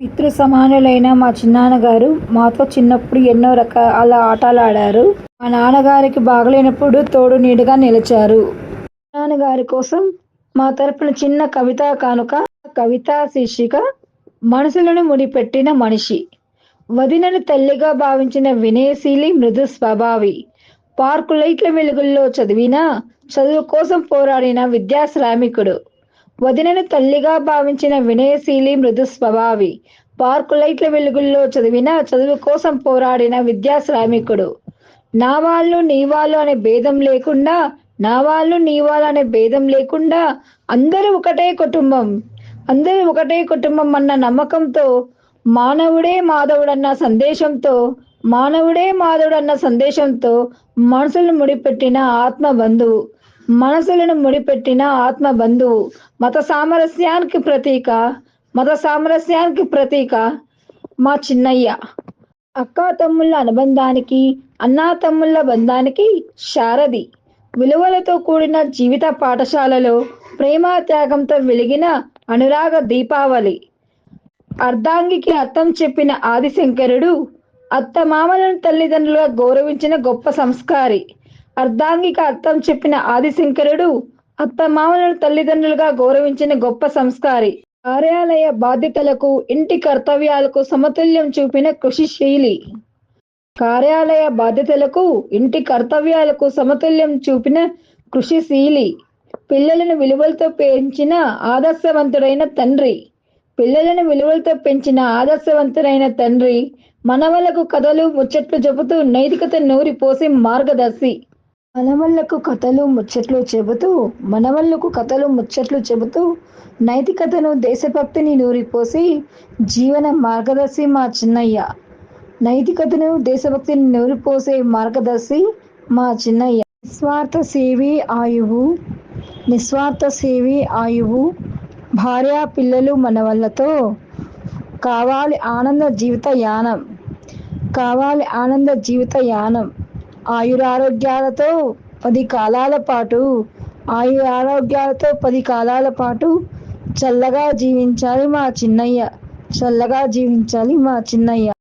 పితృ సమానులైన మా చిన్నాన్నగారు మాతో చిన్నప్పుడు ఎన్నో రకాల ఆటలు ఆడారు మా నాన్నగారికి బాగలేనప్పుడు తోడు నీడుగా నిలిచారు. నాన్నగారి కోసం మా తరపున చిన్న కవిత కానుక కవిత శీర్షిక మనసులను ముడిపెట్టిన మనిషి వదినను తల్లిగా భావించిన వినయశీలి మృదు స్వభావి పార్కు లైట్ల వెలుగుల్లో చదివిన చదువు కోసం పోరాడిన విద్యా శ్రామికుడు వదినను తల్లిగా భావించిన వినయశీలి మృదు స్వభావి. పార్కు లైట్ల వెలుగుల్లో చదివిన చదువు కోసం పోరాడిన విద్యా శ్రామికుడు నా వాళ్ళు నీ వాళ్ళు అనే భేదం లేకుండా నా వాళ్ళు నీ వాళ్ళు అనే భేదం లేకుండా అందరూ ఒకటే కుటుంబం. అందరూ ఒకటే కుటుంబం అన్న నమ్మకంతో మానవుడే మాధవుడన్న సందేశంతో మానవుడే మాధవుడన్న సందేశంతో మనసులను ముడిపెట్టిన ఆత్మ బంధువు. మనసులను ముడిపెట్టిన ఆత్మ బంధువు మత సామరస్యానికి ప్రతీక మత సామరస్యానికి ప్రతీక మా చిన్నయ్య. అక్కా తమ్ముళ్ళ అనుబంధానికి అన్నా తమ్ముళ్ళ బంధానికి శారది. విలువలతో కూడిన జీవిత పాఠశాలలో ప్రేమ త్యాగంతో వెలిగిన అనురాగ దీపావళి. అర్ధాంగికి అర్థం చెప్పిన ఆదిశంకరుడు అత్తమామలను తల్లిదండ్రులుగా గౌరవించిన గొప్ప సంస్కారి. అర్ధాంగిక అర్థం చెప్పిన ఆదిశంకరుడు అత్తమామలను తల్లిదండ్రులుగా గౌరవించిన గొప్ప సంస్కారి. కార్యాలయ బాధ్యతలకు ఇంటి కర్తవ్యాలకు సమతుల్యం చూపిన కృషిశీలి కార్యాలయ బాధ్యతలకు ఇంటి కర్తవ్యాలకు సమతుల్యం చూపిన కృషిశీలి పిల్లలను విలువలతో పెంచిన ఆదర్శవంతుడైన తండ్రి. పిల్లలను విలువలతో పెంచిన ఆదర్శవంతుడైన తండ్రి. మనవలకు కథలు ముచ్చట్లు చెబుతూ నైతికత నూరి పోసి మార్గదర్శి. మనవళ్ళకు కథలు ముచ్చట్లు చెబుతూ మనవళ్ళకు కథలు ముచ్చట్లు చెబుతూ నైతికతను దేశభక్తిని నూరిపోసి జీవన మార్గదర్శి మా చిన్నయ్య. నైతికతను దేశభక్తిని నూరిపోసే మార్గదర్శి మా చిన్నయ్య. నిస్వార్థ సేవి ఆయువు. నిస్వార్థ సేవి ఆయువు. భార్య పిల్లలు మనవళ్ళతో కావాలి ఆనంద జీవిత యానం. కావాలి ఆనంద జీవిత యానం. ఆయురారోగ్యాలతో పది కాలాల పాటు ఆయు ఆరోగ్యాలతో పది కాలాల పాటు చల్లగా జీవించాలి మా చిన్నయ్య. చల్లగా జీవించాలి మా చిన్నయ్య.